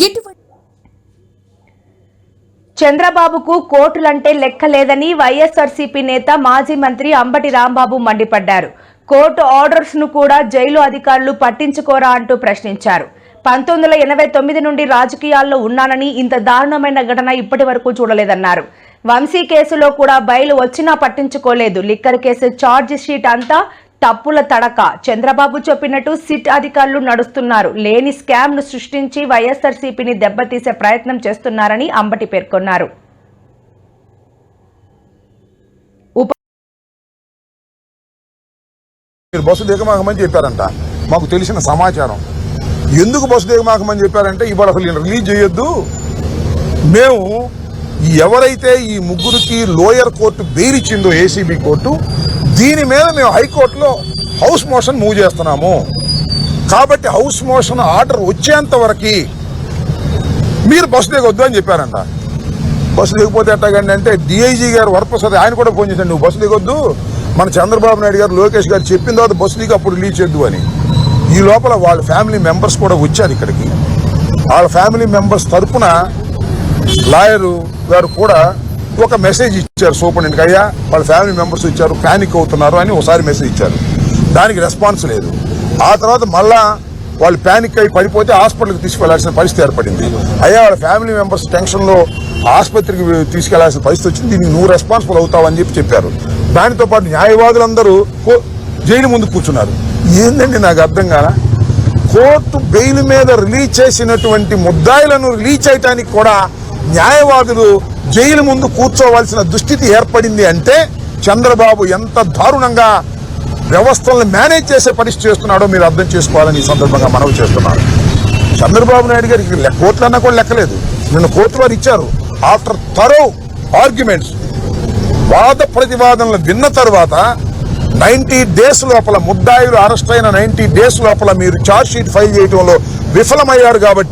ఎటువంటి చంద్రబాబుకు కోర్టులంటే లెక్క లేదని వైఎస్ఆర్సీపీ నేత మాజీ మంత్రి అంబటి రాంబాబు మండిపడ్డారు. కోర్టు ఆర్డర్స్ను కూడా జైలు అధికారులు పట్టించుకోరా అంటూ ప్రశ్నించారు. పంతొమ్మిది వందల ఎనభై తొమ్మిది నుండి రాజకీయాల్లో ఉన్నానని ఇంత దారుణమైన ఘటన ఇప్పటి వరకు చూడలేదన్నారు. వంశీ కేసులో కూడా బయలు వచ్చినా పట్టించుకోలేదు. లిక్కర్ కేసు ఛార్జ్ షీట్ అంతా తప్పుల తడక. చంద్రబాబు చెప్పినట్టు సిట్ అధికారులు నడుస్తున్నారు. లేని స్కామ్ను సృష్టించి వైఎస్ఆర్సీపీని దెబ్బతీసే ప్రయత్నం చేస్తున్నారని అంబటి పేర్కొన్నారు. మీరు బస్సు దిగమాకమని చెప్పారంట. మాకు తెలిసిన సమాచారం. ఎందుకు బస్సు దిగమాకమని చెప్పారంటే ఇవాళ అసలు రిలీజ్ చేయొద్దు. మేము ఎవరైతే ఈ ముగ్గురికి లోయర్ కోర్టు బెయిల్ ఇచ్చిందో ఏసీబీ కోర్టు దీని మీద మేము హైకోర్టులో హౌస్ మోషన్ మూవ్ చేస్తున్నాము. కాబట్టి హౌస్ మోషన్ ఆర్డర్ వచ్చేంత వరకు మీరు బస్సు దిగొద్దు అని చెప్పారంట. బస్సు దిగిపోతే ఎట్టాగండి అంటే డిఐజీ గారు వరప్రసాద్ ఆయన కూడా ఫోన్ చేశాడు నువ్వు బస్సు దిగొద్దు. మన చంద్రబాబు నాయుడు గారు లోకేష్ గారు చెప్పిన తర్వాత బస్సు దిగి అప్పుడు రిలీజ్ చేద్దు అని. ఈ లోపల వాళ్ళ ఫ్యామిలీ మెంబర్స్ కూడా వచ్చారు ఇక్కడికి. వాళ్ళ ఫ్యామిలీ మెంబర్స్ తరపున లాయరు గారు కూడా ఒక మెసేజ్ ఇచ్చారు సూపరింటెండెంట్కి అయ్యా వాళ్ళ ఫ్యామిలీ మెంబర్స్ ఇచ్చారు ప్యానిక్ అవుతున్నారు అని ఒకసారి మెసేజ్ ఇచ్చారు. దానికి రెస్పాన్స్ లేదు. ఆ తర్వాత మళ్ళా వాళ్ళు ప్యానిక్ అయి పడిపోతే హాస్పిటల్కి తీసుకెళ్ళాల్సిన పరిస్థితి ఏర్పడింది. అయ్యా వాళ్ళ ఫ్యామిలీ మెంబర్స్ టెన్షన్లో ఆసుపత్రికి తీసుకెళ్ళాల్సిన పరిస్థితి వచ్చింది. దీనికి నువ్వు రెస్పాన్సిబుల్ అవుతావని చెప్పి చెప్పారు. దానితో పాటు న్యాయవాదులందరూ కో- జైలు ముందు కూర్చున్నారు. ఏందండి నాకు అర్థం కాలా? కోర్టు బెయిల్ మీద రిలీజ్ చేసినటువంటి ముద్దాయిలను రిలీజ్ చేయడానికి కూడా న్యాయవాదులు జైలు ముందు కూర్చోవలసిన దుస్థితి ఏర్పడింది అంటే చంద్రబాబు ఎంత దారుణంగా వ్యవస్థలను మేనేజ్ చేసే పరిస్థితి చేస్తున్నాడో మీరు అర్థం చేసుకోవాలని ఈ సందర్భంగా మనవి చేస్తున్నారు. చంద్రబాబు నాయుడు గారికి కోర్టులు అన్నా కూడా లెక్కలేదు. నిన్న కోర్టు వారు ఇచ్చారు. After thorough arguments. వాద ప్రతివాదనలు విన్న తర్వాత నైన్టీ డేస్ లోపల ముద్దాయిలు అరెస్ట్ అయిన నైన్టీ డేస్ లోపల మీరు ఛార్జ్ షీట్ ఫైల్ చేయడంలో విఫలమయ్యారు కాబట్టి